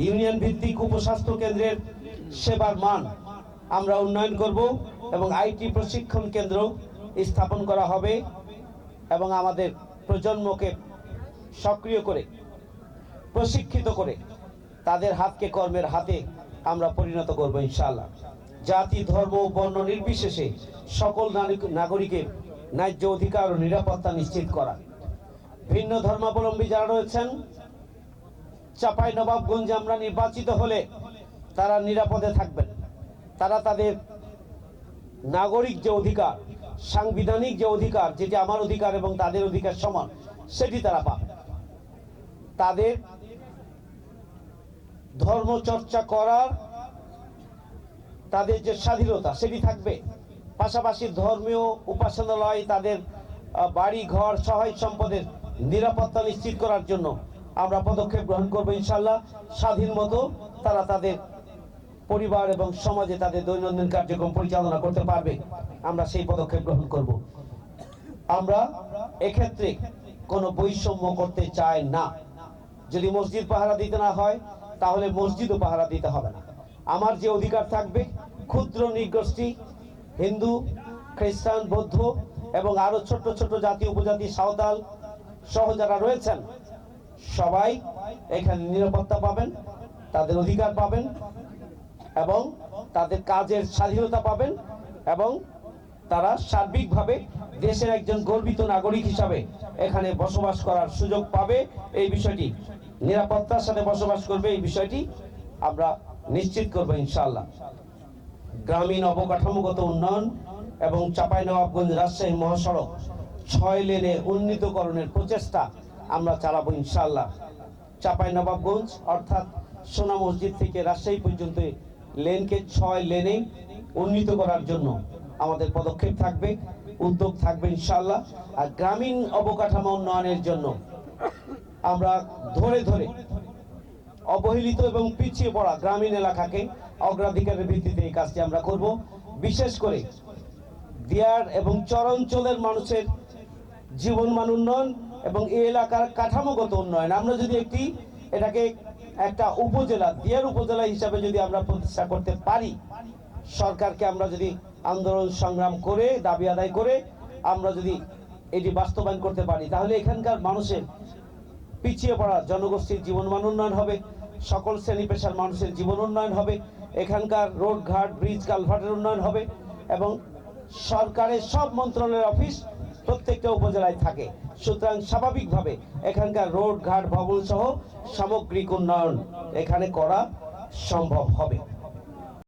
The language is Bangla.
ইউনিয়ন ভিত্তিক উপস্বাস্থ্য কেন্দ্রের সেবার মান আমরা উন্নয়ন করব এবং আইটি প্রশিক্ষণ কেন্দ্র স্থাপন করা হবে এবং আমাদের প্রজন্মকে সক্রিয় করে, প্রশিক্ষিত করে তাদের হাতকে কর্মের হাতে আমরা পরিণত করব ইনশাআল্লাহ। জাতি, ধর্ম, বর্ণ নির্বিশেষে সকল নাগরিক- নাগরিকের ন্যায্য অধিকার ও নিরাপত্তা নিশ্চিত করা। ভিন্ন ধর্মাবলম্বী যারা রয়েছেন চাপাই নবাবগঞ্জে আমরা নির্বাচিত হলে তারা নিরাপদে থাকবেন। তারা তাদের নাগরিক যে অধিকার, সাংবিধানিক যে অধিকার, যেটি আমার অধিকার এবং তাদের অধিকার সমান, সেটি তারা পাবে। তাদের ধর্ম চর্চা করার তাদের যে স্বাধীনতা, সেটি থাকবে। পাশাপাশি ধর্মীয় উপাসনালয় তাদের বাড়ি ঘর সহায় সম্পদের নিরাপত্তা নিশ্চিত করার জন্য আমরা পদক্ষেপ গ্রহণ করব ইনশাল্লাহ স্বাধীন মতো তারা তাদের পরিবার এবং সমাজে তাদের দৈনন্দিন কার্যক্রম পরিচালনা করতে পারবে। আমরা সেই পদক্ষেপ গ্রহণ করব। আমরা এক্ষেত্রে কোনো বৈষম্য করতে চাই না। যদি মসজিদ পাহারা দিতে না হয়, তাহলে মসজিদও পাহারা দিতে হবে না। আমার যে অধিকার থাকবে, ক্ষুদ্র, নৃগোষ্ঠী, হিন্দু, খ্রিস্টান, বৌদ্ধ এবং আরও ছোট ছোট জাতি, উপজাতি, সাঁওতাল সহ যারা রয়েছেন সবাই এখানে নিরাপত্তা পাবেন, তাদের অধিকার পাবেন এবং তাদের কাজের স্বাধীনতা পাবেন এবং তারা সার্বিকভাবে দেশের একজন গর্বিত নাগরিক হিসাবে এখানে বসবাস করার সুযোগ পাবে। এই বিষয়টি, নিরাপত্তার সাথে বসবাস করবে, এই বিষয়টি আমরা নিশ্চিত করব ইনশাল্লাহ গ্রামীণ অবকাঠামোগত উন্নয়ন এবং চাঁপাইনবাবগঞ্জ রাজশাহী মহাসড়ক ছয় লেনে উন্নীতকরণের প্রচেষ্টা আমরা চালাবো ইনশাআল্লাহ। চাঁপাইনবাবগঞ্জ অর্থাৎ সোনা মসজিদ থেকে রাজশাহী পর্যন্ত লেনকে ছয় লেনে উন্নীত করার জন্য আমাদের পদক্ষেপ থাকবে, উদ্যোগ থাকবে ইনশাল্লাহ আর গ্রামীণ অবকাঠামো উন্নয়নের জন্য আমরা ধরে ধরে অবহেলিত এবং পিছিয়ে পড়া গ্রামীণ এলাকাকে অগ্রাধিকারের ভিত্তিতে এই কাজটি আমরা করব। বিশেষ করে দিয়ার এবং চরাঞ্চলের মানুষের জীবনমান উন্নয়ন এবং এই এলাকার কাঠামোগত উন্নয়ন। আমরা যদি একটি, এটাকে একটা উপজেলা দিয়ার উপজেলা হিসাবে যদি আমরা প্রতিষ্ঠা করতে পারি, সরকারকে আমরা যদি আন্দোলন সংগ্রাম করে, দাবি আদায় করে আমরা যদি এটি বাস্তবায়ন করতে পারি, তাহলে এখানকার মানুষের পিছিয়ে পড়া জনগোষ্ঠীর জীবনমান উন্নয়ন হবে, সকল শ্রেণি পেশার মানুষের জীবন উন্নয়ন হবে, এখানকার রোড ঘাট ব্রিজ কালভার্টের উন্নয়ন হবে এবং সরকারের সব মন্ত্রণালয়ের অফিস প্রত্যেকটা উপজেলায় থাকে। সুতরাং স্বাভাবিকভাবে এখানকার রোড, ঘাট ভবন সহ সামগ্রিক উন্নয়ন এখানে করা সম্ভব হবে।